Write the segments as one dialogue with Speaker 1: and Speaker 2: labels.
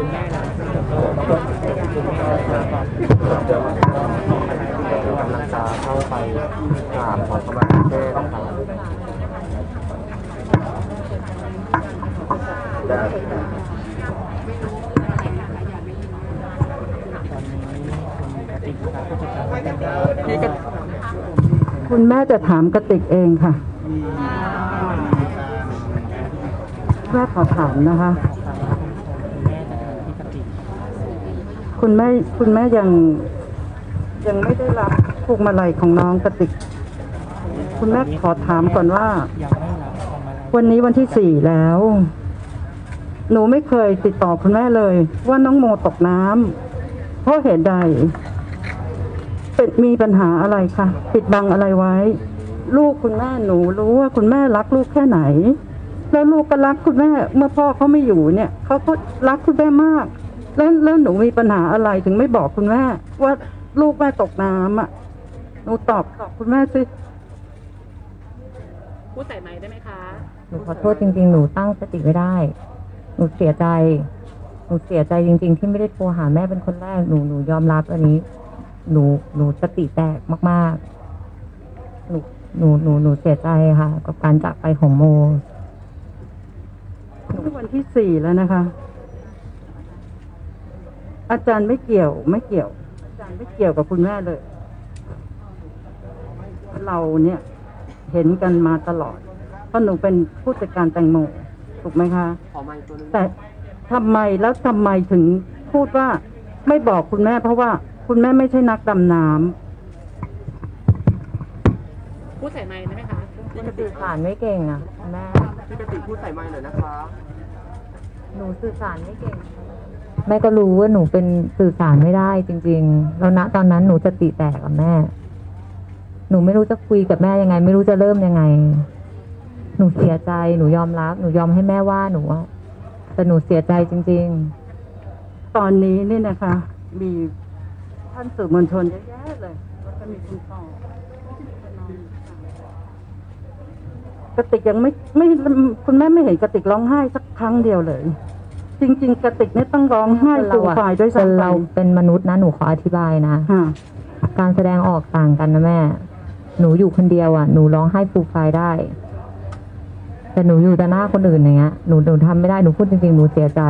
Speaker 1: คุณแม่นะคุณแม่นะครับ
Speaker 2: เดี๋ยวกำลังจะเข้าไปกราบขอขมาเจ้นะครับได้
Speaker 1: ตอนนี้คุณกติกนะครับผู้จัดการรายการ
Speaker 3: พี่ก็
Speaker 4: คุณแม่จะถามกระติกเองค่ะ แม่ขอถามนะคะ
Speaker 1: แม่จะถามพี่กติก
Speaker 4: คุณแม่คุณแม่ยังยังไม่ได้รับพวงมาลัยของน้องกระติก คุณแม่ขอถามก่อนว่า วันนี้วันที่สี่แล้ว หนูไม่เคยติดต่อคุณแม่เลย ว่าน้องโมตกน้ำเพราะเหตุใดเป็นมีปัญหาอะไรคะปิดบังอะไรไว้ ลูกคุณแม่หนูรู้ว่าคุณแม่รักลูกแค่ไหน แล้วลูกก็รักคุณแม่เมื่อพ่อเขาไม่อยู่เนี่ยเขาก็รักคุณแม่มาก แล้วแล้วหนูมีปัญหาอะไรถึงไม่บอกคุณแม่ว่าลูกแม่ตกน้ำอะหนูตอบตอบคุณแม่สิ
Speaker 5: พูดใส่ไม้ได้ไหมคะ
Speaker 6: หนูขอโทษจริง ๆ หนูตั้งสติไม่ได้ หนูเสียใจ หนูเสียใจจริง ๆ ที่ไม่ได้โทรหาแม่เป็นคนแรก หนูหนูยอมรับอันนี้ หนูหนูสติแตกมากๆ หนูหนูหนูหนูเสียใจค่ะ กับการจากไปของโม
Speaker 4: นี่วันที่สี่แล้วนะคะ อาจารย์ไม่เกี่ยวไม่เกี่ยว อาจารย์ไม่เกี่ยวกับคุณแม่เลย เราเนี่ยเห็นกันมาตลอดเพราะหนูเป็นผู้จัดการแตงโมถูกไหมคะ
Speaker 3: ขอไมค์ตัวนึง
Speaker 4: แต่ทำไมแล้วทำไมถึงพูดว่าไม่บอกคุณแม่เพราะว่าคุณแม่ไม่ใช่นักดำน้
Speaker 5: พูดใส่ไม้ได้ไหมคะ
Speaker 3: พี่กติ
Speaker 6: สื่อสารไม่เก่งอะแม่
Speaker 3: พี่กติพูดใส่ไมค์หน่อยนะคะ
Speaker 6: หนูสื่อสารไม่เก่งแม่ก็รู้ว่าหนูเป็นสื่อสารไม่ได้จริง ๆ แล้วณตอนนั้นหนูสติแตกกับแม่ หนูไม่รู้จะคุยกับแม่ยังไง ไม่รู้จะเริ่มยังไง หนูเสียใจหนูยอมรับหนูยอมให้แม่ว่าหนูอะแต่หนูเสียใจจริงำ
Speaker 4: ตอนนี้นี่นะคะ มีท่านสื่อมวลชนเยอะแยะเลยแล้วก็มีคุณพ่อ กระติกยังไม่ไม่คุณแม่ไม่เห็นกระติกร้องไห้สักครั้งเดียวเลย จริง ๆกระติกเนี่ยต้องร้อง
Speaker 6: ๆ
Speaker 4: ไห้
Speaker 6: คน
Speaker 4: ฟู
Speaker 6: เราอะ
Speaker 4: ฝ่ายด้วย
Speaker 6: คน
Speaker 4: ซ้ำไป
Speaker 6: เราเป็นมนุษย์นะหนูขออธิบายนะ
Speaker 4: ค่ะ
Speaker 6: การแสดงออกต่างกันนะแม่ หนูอยู่คนเดียวอะ หนูร้องไห้ฟูมฟายได้ แต่หนูอยู่ต่อหน้าคนอื่นอย่างเงี้ย หนูหนูทำไม่ได้ หนูพูดจริงๆ หนูเสียใจ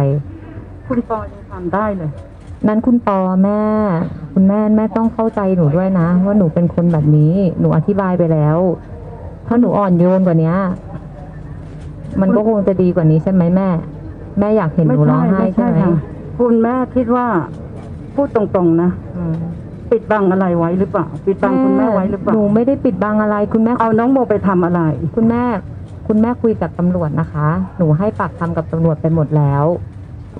Speaker 4: คุณปอยังทำได้เลย
Speaker 6: นั้นคุณปอแม่ คุณแม่แม่ต้องเข้าใจหนูด้วยนะ ว่าหนูเป็นคนแบบนี้ หนูอธิบายไปแล้ว ถ้าหนูอ่อนโยนกว่าเนี้ยมันก็คงจะดีกว่านี้ใช่ไหมแม่ แม่อยากเห็นหนูร้องไห้ใช่ไหม
Speaker 4: ค่ะคุณแม่คิดว่า พูดตรงๆนะ
Speaker 6: อืม
Speaker 4: ปิดบังอะไรไว้หรือเปล่า ปิดบังคุณแม่ไว้หรือเปล่า
Speaker 6: หนูไม่ได้ปิดบังอะไร คุณแม่
Speaker 4: เอาน้องโมไปทำอะไร
Speaker 6: คุณแม่ คุณแม่คุยกับตำรวจนะคะ หนูให้ปากคำกับตำรวจไปหมดแล้ว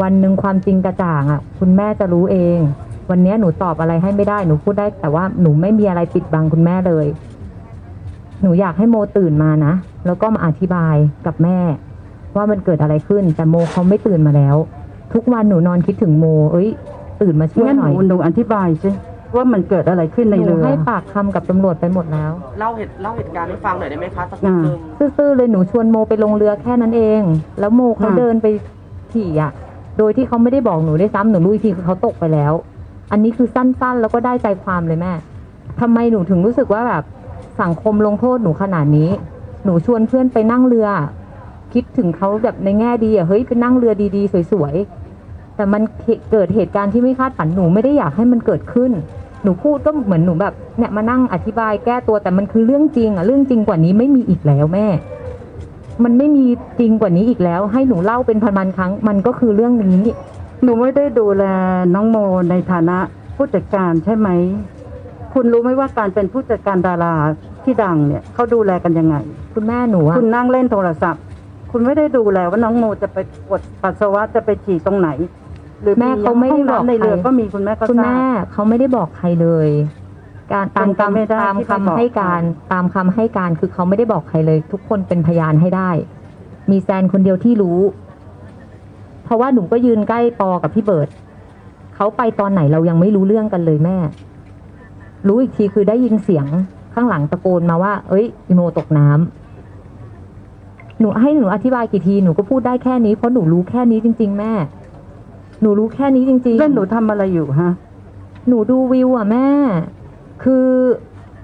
Speaker 6: วันหนึ่งความจริงกระจ่างอะ คุณแม่จะรู้เอง วันเนี้ยหนูตอบอะไรให้ไม่ได้หนูพูดได้ แต่ว่าหนูไม่มีอะไรปิดบังคุณแม่เลย หนูอยากให้โมตื่นมานะ แล้วก็มาอธิบายกับแม่ ว่ามันเกิดอะไรขึ้น แต่โมเขาไม่ตื่นมาแล้ว ทุกวันหนูนอนคิดถึงโม เอ้ย ตื่นมาช่วย
Speaker 4: งั้น
Speaker 6: ห
Speaker 4: ห
Speaker 6: น่
Speaker 4: นู
Speaker 6: อย
Speaker 4: หนูอธิบายสิว่ามันเกิดอะไรขึ้นใน
Speaker 6: หนู
Speaker 4: เรือ
Speaker 6: ให้ปากคำกับตำรวจไปหมดแล้ว
Speaker 3: เล่าเหตุเล่าเหตุการณ์ให้ฟังหน่อยได้ไหมคะสักนิดนึง
Speaker 6: ซื่อๆเลยหนูชวนโมไปลงเรือแค่นั้นเอง แล้วโมเขา
Speaker 4: ค่ะ
Speaker 6: เดินไปขี่อะ โดยที่เขาไม่ได้บอกหนูได้วยซ้ำหนูรู้อีกทีคือเขาตกไปแล้ว อันนี้คือสั้นๆ แล้วก็ได้ใจความเลยแม่ทำไมหนูถึงรู้สึกว่าแบบ สังคมลงโทษหนูขนาดนี้ หนูชวนเพื่อนไปนั่งเรือ คิดถึงเขาแบบในแง่ดีอะเฮ้ยไปนั่งเรือดีๆ สวยๆ แต่มันเกิดเหตุการณ์ที่ไม่คาดฝันหนูไม่ได้อยากให้มันเกิดขึ้น หนูพูดก็เหมือนหนูแบบเนี่ยมานั่งอธิบายแก้ตัวแต่มันคือเรื่องจริงอะเรื่องจริงกว่านี้ไม่มีอีกแล้วแม่มันไม่มีจริงกว่านี้อีกแล้ว ให้หนูเล่าเป็นพันๆครั้ง มันก็คือเรื่องนี้
Speaker 4: หนูไม่ได้ดูแลน้องโมในฐานะผู้จัดการใช่ไหม คุณรู้ไหมว่าการเป็นผู้จัดการดารา ที่ดังเนี่ยเขาดูแลกันยังไง
Speaker 6: คุณแม่หนูอะ
Speaker 4: คุณนั่งเล่นโทรศัพท์ คุณไม่ได้ดูแลว่าน้องโมจะไปปวดปัสสาวะจะไปฉี่ตรงไหน หรือ
Speaker 6: แม่เขาไม่ได้บอก
Speaker 4: ห้งน้ำใน
Speaker 6: ใคร
Speaker 4: เรือก็มีคุณแม่ก็
Speaker 6: คุณ
Speaker 4: ทรา
Speaker 6: แม่
Speaker 4: บ
Speaker 6: เขาไม่ได้บอกใครเลย การตาม
Speaker 4: เป็นไปไม่ได้
Speaker 6: ตาม
Speaker 4: ที่
Speaker 6: คำ
Speaker 4: ไม่บอก
Speaker 6: ให้การตามคำให้การคือเขาไม่ได้บอกใครเลย ทุกคนเป็นพยานให้ได้ มีแซนคนเดียวที่รู้ เพราะว่าหนูก็ยืนใกล้ปอกับพี่เบิร์ดเขาไปตอนไหนเรายังไม่รู้เรื่องกันเลยแม่ รู้อีกทีคือได้ยินเสียง ข้างหลังตะโกนมาว่า เอ้ยอีโมตกน้ำหนูให้หนูอธิบายกี่ทีหนูก็พูดได้แค่นี้เพราะหนูรู้แค่นี้จริง ๆ แม่ หนูรู้แค่นี้จริงๆ
Speaker 4: แล้วหนูทำอะไรอยู่ฮะ
Speaker 6: หนูดูวิวอะแม่ คือ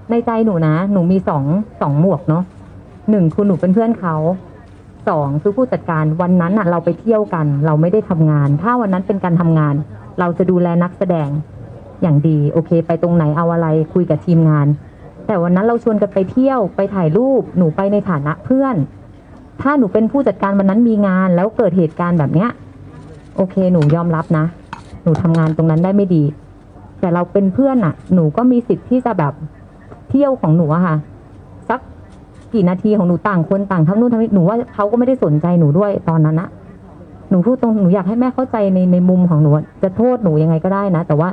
Speaker 6: ในใจหนูนะ หนูมีสองสองหมวกเนาะหนึ่งคือหนูเป็นเพื่อนเขาสองคือผู้จัดการวันนั้นอะ เราไปเที่ยวกัน เราไม่ได้ทำงาน ถ้าวันนั้นเป็นการทำงาน เราจะดูแลนักแสดงอย่างดี โอเค ไปตรงไหนเอาอะไรคุยกับทีมงาน แต่วันนั้นเราชวนกันไปเที่ยวไปถ่ายรูปหนูไปในฐานะเพื่อน ถ้าหนูเป็นผู้จัดการวันนั้นมีงานแล้วเกิดเหตุการณ์แบบเนี้ย โอเคหนูยอมรับนะ หนูทำงานตรงนั้นได้ไม่ดี แต่เราเป็นเพื่อนอะหนูก็มีสิทธิ์ที่จะแบบเที่ยวของหนูอะค่ะสักกี่นาทีของหนูต่างคนต่างทำนู่นทำนี่หนูว่าเขาก็ไม่ได้สนใจหนูด้วยตอนนั้นอะหนูพูดตรงหนูอยากให้แม่เข้าใจในในมุมของหนูจะโทษหนูยังไงก็ได้นะ แต่ว่า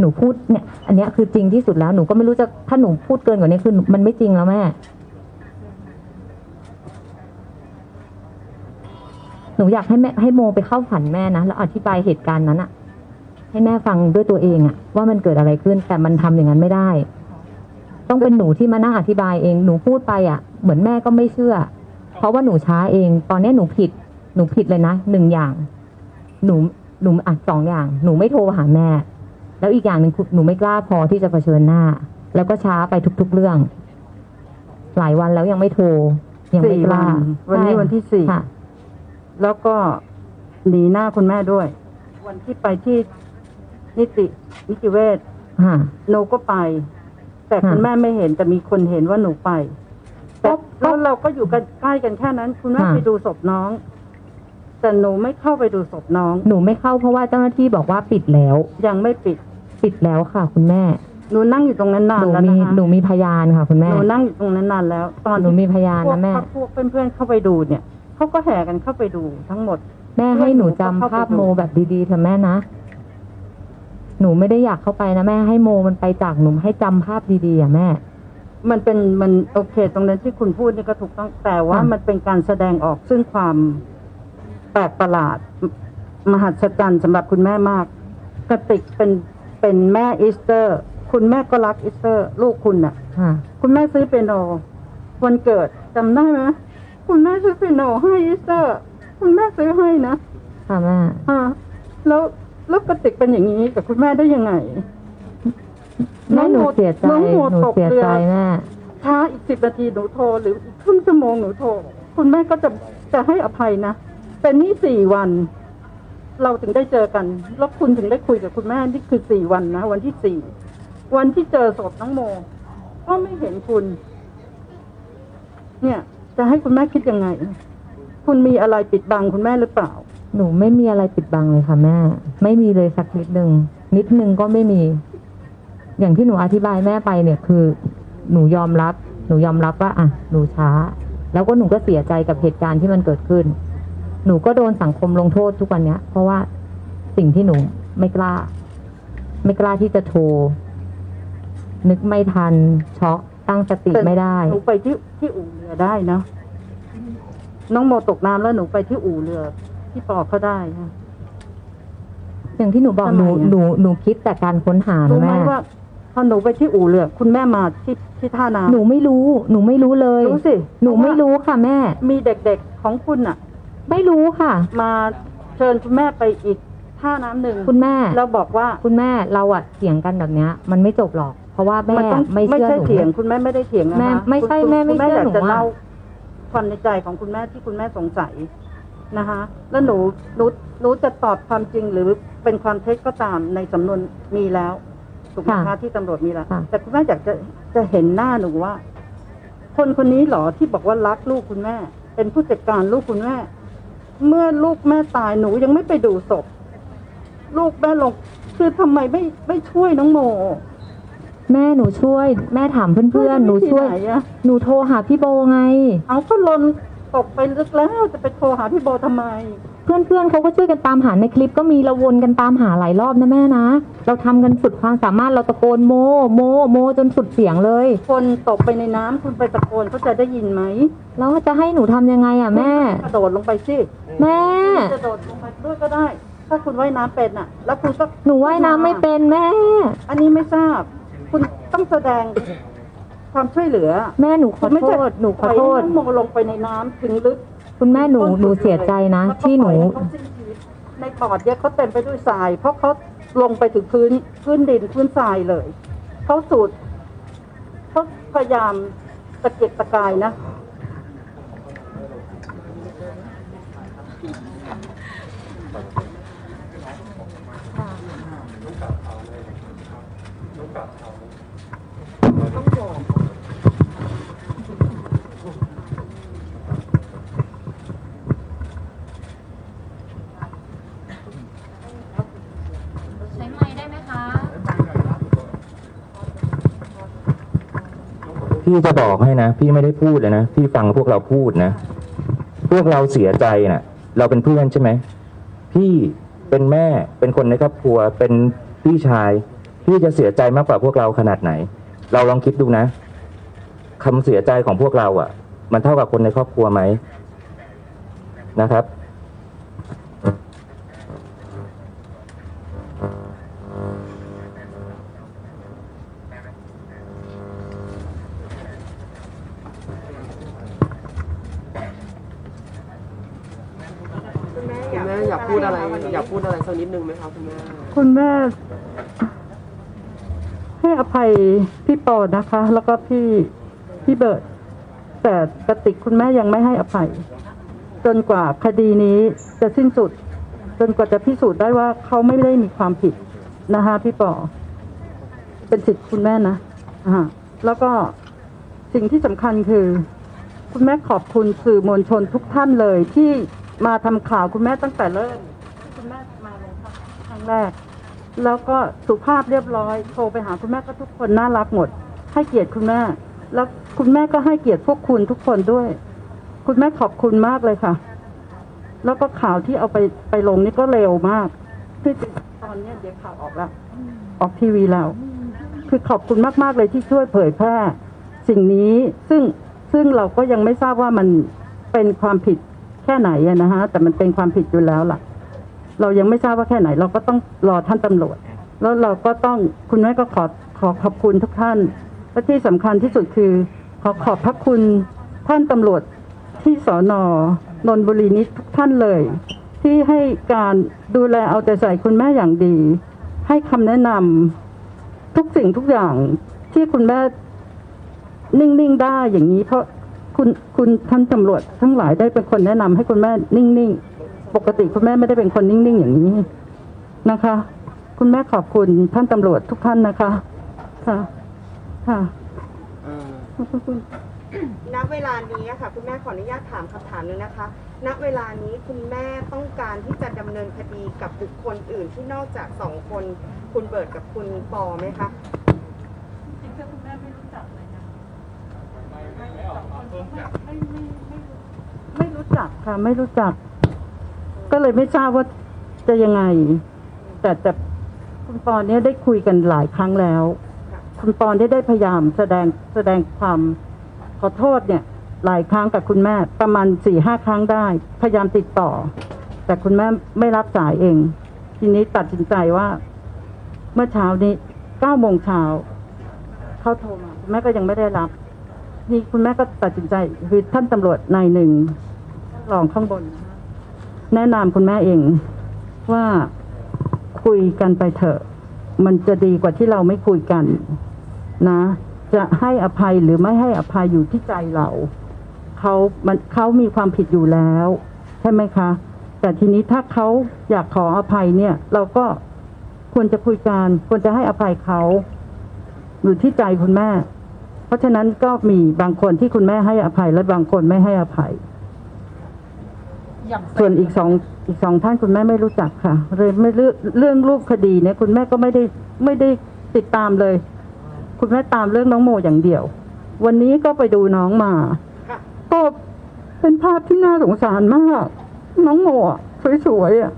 Speaker 6: หนูพูดเนี่ย อันเนี้ยคือจริงที่สุดแล้วหนูก็ไม่รู้จะถ้าหนูพูดเกินกว่านี้คือมันไม่จริงแล้วแม่ หนูอยากให้แม่ให้โมไปเข้าฝันแม่นะแล้วอธิบายเหตุการณ์นั้นอะให้แม่ฟังด้วยตัวเองอะว่ามันเกิดอะไรขึ้นแต่มันทำอย่างนั้นไม่ได้ ต้องเป็นหนูที่มานั่งอธิบายเอง หนูพูดไปอะเหมือนแม่ก็ไม่เชื่อ เพราะว่าหนูช้าเอง ตอนนี้หนูผิด หนูผิดเลยนะหนึ่งอย่าง หนูหนูอะสองอย่าง หนูไม่โทรหาแม่ แล้วอีกอย่างหนึ่งคือหนูไม่กล้าพอที่จะเผชิญหน้า แล้วก็ช้าไปทุก ๆเรื่อง หลายวันแล้วยังไม่โทรยังไม่
Speaker 4: สี่
Speaker 6: กล้า
Speaker 4: วันวันนี้
Speaker 6: ใช่
Speaker 4: วันที่สี่
Speaker 6: ค่ะ
Speaker 4: แล้วก็หนีหน้าคุณแม่ด้วย วันที่ไปที่นิตินิติเวช
Speaker 6: ค่ะ
Speaker 4: หนูก็ไป แต่คุณ
Speaker 6: ค่ะ
Speaker 4: แม่ไม่เห็นแต่มีคนเห็นว่าหนูไปแต่
Speaker 6: ก็
Speaker 4: แล้วเราก็อยู่กันใกล้กันแค่นั้น คุณแม่
Speaker 6: ค่ะ
Speaker 4: ไปดูศพน้อง แต่หนูไม่เข้าไปดูศพน้อง
Speaker 6: หนูไม่เข้าเพราะว่าเจ้าหน้าที่บอกว่าปิดแล้ว
Speaker 4: ยังไม่ปิด
Speaker 6: ปิดแล้วค่ะ คุณแม่
Speaker 4: หนูนั่งอยู่ตรงนั้นนาน
Speaker 6: หนู
Speaker 4: แล้ว
Speaker 6: มี
Speaker 4: นะคะ
Speaker 6: หนูมีพยานค่ะ คุณแม่
Speaker 4: หนูนั่งอยู่ตรงนั้นนานแล้ว ตอน
Speaker 6: หนูมีพยาน
Speaker 4: พวก
Speaker 6: นะแม่
Speaker 4: พวกเพื่อนๆเข้าไปดูเนี่ยเขาก็แห่กันเข้าไปดูทั้งหมด
Speaker 6: แม่ให้หนูจำ
Speaker 4: เข้าไป
Speaker 6: ภาพ
Speaker 4: ดู
Speaker 6: โมแบบดีๆเถอะแม่นะ หนูไม่ได้อยากเข้าไปนะแม่ให้โมมันไปจากหนูให้จำภาพดีๆอะแม่
Speaker 4: มันเป็นมันโอเค ตรงนั้นที่คุณพูดนี่ก็ถูกต้องแต่ว่า
Speaker 6: ค่ะ
Speaker 4: มันเป็นการแสดงออกซึ่งความแปลกประหลาด มหัศจรรย์สำหรับคุณแม่มากกระติกเป็น เป็นแม่อีสเตอร์ คุณแม่ก็รักอีสเตอร์ ลูกคุณน่ะ
Speaker 6: ค่ะ
Speaker 4: คุณแม่ซื้อเปียโนวันเกิดจำได้ไหมคุณแม่ซื้อเปียโนให้อีสเตอร์ คุณแม่ซื้อให้นะ
Speaker 6: ค่ะแม่
Speaker 4: อ่าแล้วแล้วกระติกเป็นอย่างนี้กับคุณแม่ได้ยังไง
Speaker 6: แม่หนูเสียใจ
Speaker 4: น้องโม
Speaker 6: หนู
Speaker 4: ตก
Speaker 6: เสีย
Speaker 4: เรือ
Speaker 6: ใจแม่
Speaker 4: ช้าอีกสิบนาทีหนูโทรหรืออีกครึ่งชั่วโมงหนูโทร คุณแม่ก็จะจะให้อภัยนะ แต่นี่สี่วัน เราถึงได้เจอกัน แล้วคุณถึงได้คุยกับคุณแม่นี่คือสี่วันนะวันที่สี่วันที่เจอศพน้องโม ก็ไม่เห็นคุณ เนี่ย จะให้คุณแม่คิดยังไง คุณมีอะไรปิดบังคุณแม่หรือเปล่า
Speaker 6: หนูไม่มีอะไรปิดบังเลยค่ะแม่ ไม่มีเลยสักนิดนึงนิดนึงก็ไม่มี อย่างที่หนูอธิบายแม่ไปเนี่ยคือ หนูยอมรับ หนูยอมรับว่าอะหนูช้า แล้วก็หนูก็เสียใจกับเหตุการณ์ที่มันเกิดขึ้น หนูก็โดนสังคมลงโทษทุกวันเนี้ย เพราะว่าสิ่งที่หนูไม่กล้า ไม่กล้าที่จะโทร นึกไม่ทันช็อกตั้งสติไม่ได้
Speaker 4: หนูไปที่ที่อู่เรือได้นะน้องโมตกน้ำแล้วหนูไปที่อู่เรือ ที่ปอเขาได้ค่ะ
Speaker 6: อย่างที่หนูบอก
Speaker 4: ทำ
Speaker 6: ห
Speaker 4: ไม
Speaker 6: นู
Speaker 4: อะ
Speaker 6: หนูหนูคิดแต่การค้นหา
Speaker 4: รู้
Speaker 6: นะ
Speaker 4: ไหม
Speaker 6: แม่
Speaker 4: ว่าพอหนูไปที่อู่เรือ คุณแม่มาที่ที่ท่าน้ำ
Speaker 6: หนูไม่รู้ หนูไม่รู้เลย
Speaker 4: รู้สิ
Speaker 6: หนูไม่รู้ค่ะแม่
Speaker 4: มีเด็กๆของคุณน่ะ
Speaker 6: ไม่รู้ค่ะ
Speaker 4: มาเชิญคุณแม่ไปอีกท่าน้ำหนึ่ง
Speaker 6: คุณแม่
Speaker 4: แล้วบอกว่า
Speaker 6: คุณแม่เราอะเถียงกันแบบเนี้ย มันไม่จบหรอก เพราะว่าแม่
Speaker 4: มันต้อง
Speaker 6: ไม่
Speaker 4: ไม่
Speaker 6: เชื่อ
Speaker 4: ใช่
Speaker 6: หนู
Speaker 4: เถียงคุณแม่ไม่ได้เถียงนะคะ
Speaker 6: แม่ไม่ใช่
Speaker 4: คุณ
Speaker 6: แม่ไม่
Speaker 4: คุณแม่
Speaker 6: เชื่
Speaker 4: อ
Speaker 6: อยา
Speaker 4: ก
Speaker 6: หนู
Speaker 4: จะ
Speaker 6: อะ
Speaker 4: เล่าความในใจของคุณแม่ที่คุณแม่สงสัยนะคะ แล้วหนูหนูหนูจะตอบความจริงหรือเป็นความเท็จก็ตามในสำนวนมีแล้วถูกไหมคะที่ตำรวจมีแล้ว
Speaker 6: ค่ะ
Speaker 4: แต่คุณแม่อยากจะจะเห็นหน้าหนูว่า คนคนนี้เหรอที่บอกว่ารักลูกคุณแม่ เป็นผู้จัดการลูกคุณแม่ เมื่อลูกแม่ตายหนูยังไม่ไปดูศพ ลูกแม่ลงคือทำไมไม่ไม่ช่วยน้องโม
Speaker 6: แม่หนูช่วย แม่ถามเพื่อนๆหนูช่วย
Speaker 4: ที่ไหนอะ
Speaker 6: หนูโทรหาพี่โบไง
Speaker 4: เอาก็ลน ตกไปลึกแล้วจะไปโทรหาพี่โบทำไม
Speaker 6: เพื่อนๆเขาก็ช่วยกันตามหาในคลิปก็มีเราวนกันตามหาหลายรอบนะแม่นะ เราทำกันสุดความสามารถเราตะโกนโม โม โมจนสุดเสียงเลย
Speaker 4: คนตกไปในน้ำคุณไปตะโกนเขาจะได้ยินไหม
Speaker 6: แล้วจะให้หนูทำยังไงอะแม่
Speaker 4: กระโดดลงไปสิ
Speaker 6: แม่
Speaker 4: กระโดดลงไปด้วยก็ได้ ถ้าคุณว่ายน้ำเป็นอะ แล้วคุณก็
Speaker 6: หนูว่ายน้ำไม่เป็นแม่
Speaker 4: อันนี้ไม่ทราบ คุณต้องแสดง ความช่วยเหลือ
Speaker 6: แม่หนูขอ
Speaker 4: คุณไม่
Speaker 6: โท
Speaker 4: ใช่
Speaker 6: ษหนูขอโทษ
Speaker 4: ปล่ยให้น้องโมลงไปในน้ำถึงลึก
Speaker 6: คุณแม่หนูหนูเสียใจนะ
Speaker 4: แล้วก็
Speaker 6: ที่หนู
Speaker 4: ปล่อยให้เขาสิ้นชีวิตในปอดเนี่ยเขาเต็มไปด้วยทราย เพราะเขาลงไปถึงพื้นพื้นดินพื้นทรายเลยเขาสูดเขาพยายามตะเกียกตะกายนะ
Speaker 6: ใช้ไม้ได้ไหมคะ
Speaker 7: พี่จะบอกให้นะ พี่ไม่ได้พูดเลยนะ พี่ฟังพวกเราพูดนะ พวกเราเสียใจนะเราเป็นเพื่อนใช่ไหม พี่เป็นแม่ เป็นคนในครอบครัว เป็นพี่ชาย พี่จะเสียใจมากกว่าพวกเราขนาดไหน เราลองคิดดูนะคำเสียใจของพวกเราอะ่ะ มันเท่ากับคนในครอบครัวไหมนะครับ
Speaker 3: คุณแม่อยากพูดอะไร อะไรสักนิดนึงไหมครับคุณแม่
Speaker 4: คุณแม่ให้อภัยพี่ปอนะคะ แล้วก็พี่พี่เบิร์ตแต่กติกคุณแม่ยังไม่ให้อภัย จนกว่าคดีนี้จะสิ้นสุด จนกว่าจะพิสูจน์ได้ว่าเขาไม่ได้มีความผิดนะคะพี่ปอเป็นสิทธิ์คุณแม่นะอ่าแล้วก็สิ่งที่สำคัญคือ คุณแม่ขอบคุณสื่อมวลชนทุกท่านเลยที่มาทำข่าวคุณแม่ตั้งแต่เริ่ม แม่มาลงพักครั้งแรก แล้วก็สุภาพเรียบร้อย โทรไปหาคุณแม่ก็ทุกคนน่ารักหมด ให้เกียรติคุณแม่ แล้วคุณแม่ก็ให้เกียรติพวกคุณทุกคนด้วย คุณแม่ขอบคุณมากเลยค่ะ แล้วก็ข่าวที่เอาไปไปลงนี่ก็เร็วมากที่ตอนนี้เดี๋ยวข่าวออกแล้วออกทีวีแล้ว คือขอบคุณมาก ๆ เลยที่ช่วยเผยแพร่ สิ่งนี้ซึ่งซึ่งเราก็ยังไม่ทราบว่ามันเป็นความผิดแค่ไหนนะฮะแต่มันเป็นความผิดอยู่แล้วล่ะ เรายังไม่ทราบว่าแค่ไหน เราก็ต้องรอท่านตำรวจ แล้วเราก็ต้องคุณแม่ก็ขอขอขอบคุณทุกท่านและที่สำคัญที่สุดคือขอขอบพระคุณท่านตำรวจที่สอนอนนบุรีนี้ทุกท่านเลย ที่ให้การดูแลเอาใจใส่คุณแม่อย่างดี ให้คำแนะนำทุกสิ่งทุกอย่างที่คุณแม่นิ่งๆได้อย่างนี้เพราะคุณคุณท่านตำรวจทั้งหลายได้เป็นคนแนะนำให้คุณแม่นิ่งๆ ปกติคุณแม่ไม่ได้เป็นคนนิ่งๆอย่างนี้นะคะ คุณแม่ขอบคุณท่านตำรวจทุกท่านนะคะ ค่ะ ค่ะ
Speaker 3: เออ
Speaker 4: ขอบคุณ
Speaker 8: ณเวลานี้อะค่ะคุณแม่ขออนุญาตถามคำถามหนึงนะคะ ณเวลานี้คุณแม่ต้องการที่จะดำเนินคดีกับบุคคลอื่นที่นอกจากสองคนคุณเบิร์ดกับคุณปอไหมคะ
Speaker 4: ไม่รู้จักค่ะ ไม่รู้จัก ก็เลยไม่ทราบว่าจะยังไง แต่แต่คุณปอนเนี่ยได้คุยกันหลายครั้งแล้ว คุณปอนได้ได้พยายามแสดงแสดงความขอโทษเนี่ย หลายครั้งกับคุณแม่ประมาณสี่ห้าครั้งได้ พยายามติดต่อ แต่คุณแม่ไม่รับสายเอง ทีนี้ตัดสินใจว่า เมื่อเช้านี้เก้าโมงเช้าเขาโทรมาคุณแม่ก็ยังไม่ได้รับ นี่คุณแม่ก็ตัดสินใจคือท่านตำรวจนายหนึ่งรองข้างบน แนะนำคุณแม่เองว่าคุยกันไปเถอะ มันจะดีกว่าที่เราไม่คุยกัน นะ จะให้อภัยหรือไม่ให้อภัยอยู่ที่ใจเราเขามันเขามีความผิดอยู่แล้ว ใช่ไหมคะ แต่ทีนี้ถ้าเขาอยากขออภัยเนี่ย เราก็ควรจะคุยกันควรจะให้อภัยเขาอยู่ที่ใจคุณแม่ เพราะฉะนั้นก็มีบางคนที่คุณแม่ให้อภัยและบางคนไม่ให้อภัย ส่วนอีกสองอีกสองท่านคุณแม่ไม่รู้จักค่ะเลยไม่เรื่องเรื่องรูปคดีเนี่ยคุณแม่ก็ไม่ได้ไม่ได้ติดตามเลย คุณแม่ตามเรื่องน้องโมอย่างเดียว วันนี้ก็ไปดูน้องมา ก็เป็นภาพที่น่าสงสารมาก น้องโมอะสวยๆอะ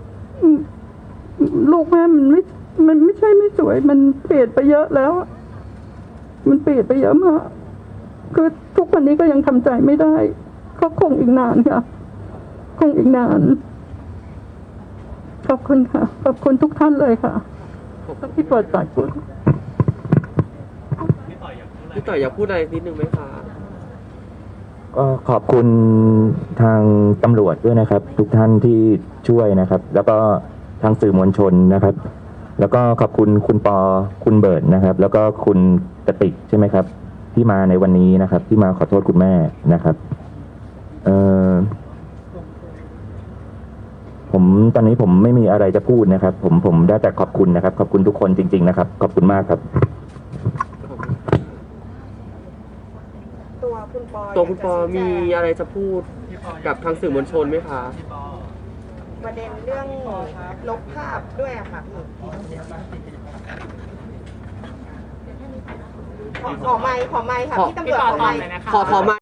Speaker 4: ลูกแม่มันไม่มันไม่ใช่ไม่สวย มันเปลี่ยนไปเยอะแล้ว มันเปลี่ยนไปเยอะมาก คือทุกวันนี้ก็ยังทำใจไม่ได้ก็คงอีกนานค่ะ คงอีกนาน ขอบคุณค่ะ ขอบคุณทุกท่านเลยค่ะที่เปิดปากพูด
Speaker 3: พี่ต่อยอยากพูดอะไรนิดนึงไหมคะ
Speaker 7: ก็ขอบคุณทางตำรวจด้วยนะครับ ทุกท่านที่ช่วยนะครับ แล้วก็ทางสื่อมวลชนนะครับ แล้วก็ขอบคุณคุณปอคุณเบิร์ดนะครับ แล้วก็คุณกติกใช่ไหมครับ ที่มาในวันนี้นะครับ ที่มาขอโทษคุณแม่นะครับ เออผม ตอนนี้ผมไม่มีอะไรจะพูดนะครับ ผมผมได้แต่ขอบคุณนะครับ ขอบคุณทุกคนจริง ๆ นะครับ ขอบคุณมากครับ
Speaker 8: ตัวคุณปอ
Speaker 3: ตัวคุณปอ
Speaker 8: อยากจะ
Speaker 3: มี
Speaker 8: ชี้แจง
Speaker 3: อะไรจะพูดกับทางสื่อมวลชนไหมคะ
Speaker 8: ประเด็นเรื่องลบภาพด้วยอะค่ะพี่ขอขอไมค์ขอไมค์ค่ะ
Speaker 3: ขอ
Speaker 8: พี่ตำรวจขอไมค์
Speaker 3: ขอขอมา